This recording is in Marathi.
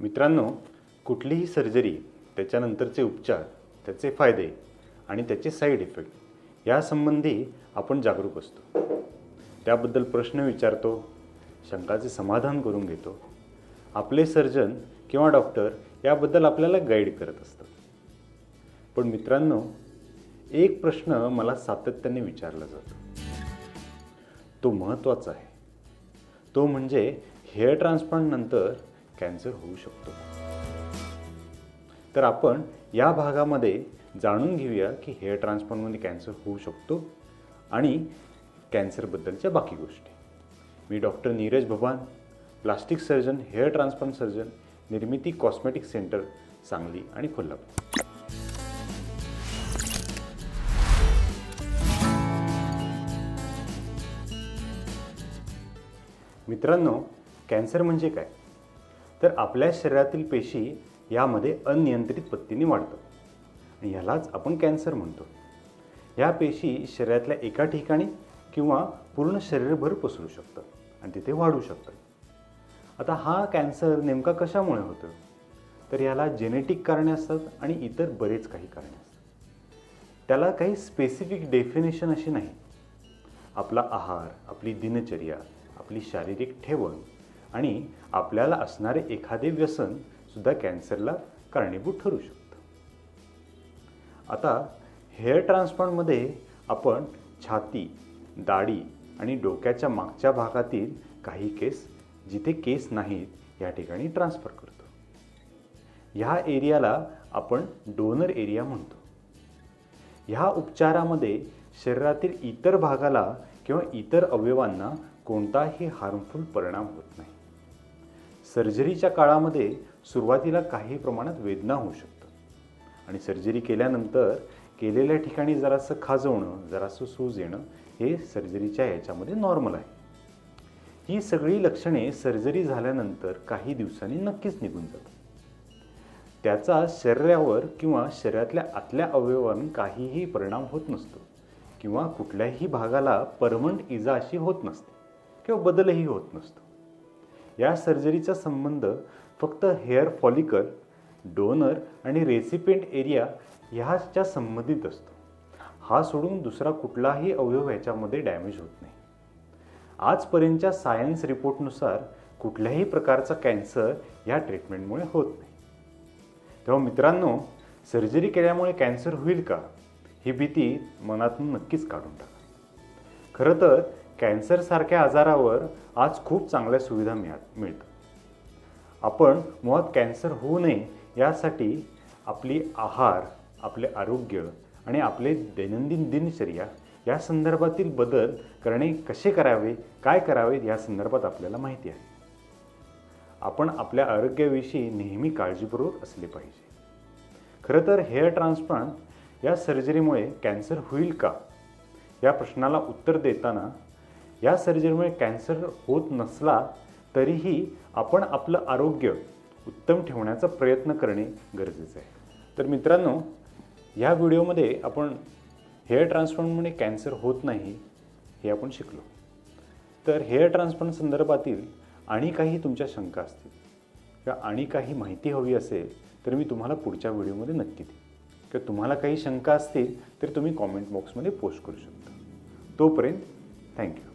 मित्रांनो कुठलीही सर्जरी त्याच्यानंतरचे उपचार त्याचे फायदे आणि त्याचे साईड इफेक्ट यासंबंधी आपण जागरूक असतो. त्याबद्दल प्रश्न विचारतो शंकाचे समाधान करून घेतो. आपले सर्जन किंवा डॉक्टर याबद्दल आपल्याला गाईड करत असतात. पण मित्रांनो एक प्रश्न मला सातत्याने विचारला जातो. तो महत्त्वाचा आहे. तो म्हणजे हेअर ट्रान्सप्लांटनंतर नंतर कॅन्सर होऊ शकतो. तर आपण या भागामध्ये जाणून घेऊया की हेअर ट्रान्सप्लांटमध्ये कॅन्सर होऊ शकतो आणि कॅन्सरबद्दलच्या बाकी गोष्टी. मी doctor Neeraj Bhavan plastic surgeon hair transplant surgeon Nirmiti cosmetic centre Sangli आणि कोल्हापूर. मित्रांनो कॅन्सर म्हणजे काय? तर आपल्या शरीरातील पेशी यामध्ये अनियंत्रित पद्धतीने वाढतात. आणि ह्यालाच आपण कॅन्सर म्हणतो. या पेशी शरीरातल्या एका ठिकाणी किंवा पूर्ण शरीरभर पसरू शकतात आणि तिथे वाढू शकतात. आता हा कॅन्सर नेमका कशामुळे होतो? तर याला जेनेटिक कारणे असतात आणि इतर बरेच काही कारणे असतात. त्याला काही स्पेसिफिक डेफिनेशन अशी नाही. आपला आहार आपली दिनचर्या आपली शारीरिक ठेवण आणि आपल्याला असणारे एखादे व्यसन सुद्धा कॅन्सरला कारणीभूत ठरू शकतं. आता हेअर ट्रान्सप्लांटमध्ये आपण छाती दाढी आणि डोक्याच्या मागच्या भागातील काही केस जिथे केस नाहीत या ठिकाणी ट्रान्सफर करतो. ह्या एरियाला आपण डोनर एरिया म्हणतो. ह्या उपचारामध्ये शरीरातील इतर भागाला किंवा इतर अवयवांना कोणताही हार्मफुल परिणाम होत नाही. सर्जरीच्या काळामध्ये सुरुवातीला काही प्रमाणात वेदना होऊ शकतं आणि सर्जरी केल्यानंतर केलेल्या ठिकाणी जरासं खाजवणं जरासं सूज येणं हे सर्जरीच्या याच्यामध्ये नॉर्मल आहे. ही सगळी लक्षणे सर्जरी झाल्यानंतर काही दिवसांनी नक्कीच निघून जातात. त्याचा शरीरावर किंवा शरीरातल्या आतल्या अवयवांवर काहीही परिणाम होत नसतो किंवा कुठल्याही भागाला परमनंट इजा अशी होत नसते किंवा बदलही होत नसतो. या सर्जरीचा संबंध फक्त हेअर फॉलिकल डोनर आणि रेसिपेंट एरिया ह्याच्या संबंधित असतो. हा सोडून दुसरा कुठलाही अवयव याच्यामध्ये डॅमेज होत नाही. आजपर्यंतच्या सायन्स रिपोर्टनुसार कुठल्याही प्रकारचा कॅन्सर या ट्रीटमेंटमुळे होत नाही. तेव्हा मित्रांनो सर्जरी केल्यामुळे कॅन्सर होईल का? ही भीती मनातून नक्कीच काढून टाका. खरं तर कॅन्सरसारख्या आजारावर आज खूप चांगल्या सुविधा मिळा मिळतात. आपण मुळात कॅन्सर होऊ नये यासाठी आपली आहार आपले आरोग्य आणि आपले दैनंदिन दिनचर्या या संदर्भातील बदल करणे कसे करावे काय करावे या संदर्भात आपल्याला माहिती आहे. आपण आपल्या आरोग्याविषयी नेहमी काळजीपूर्वक असले पाहिजे. खरं तर हेअर ट्रान्सप्लांट या सर्जरीमुळे कॅन्सर होईल का? या प्रश्नाला उत्तर देताना या सर्जरीमुळे कॅन्सर होत नसला तरीही आपण आपलं आरोग्य उत्तम ठेवण्याचा प्रयत्न करणे गरजेचं आहे. तर मित्रांनो ह्या व्हिडिओमध्ये आपण हेअर ट्रान्सप्लांटमुळे कॅन्सर होत नाही हे आपण शिकलो. तर हेअर ट्रान्सप्लांट संदर्भातील आणि काही तुमच्या शंका असतील किंवा आणि काही माहिती हवी असेल तर मी तुम्हाला पुढच्या व्हिडिओमध्ये नक्की देईन. किंवा तुम्हाला काही शंका असतील तर तुम्ही कॉमेंट बॉक्समध्ये पोस्ट करू शकता. तोपर्यंत थँक्यू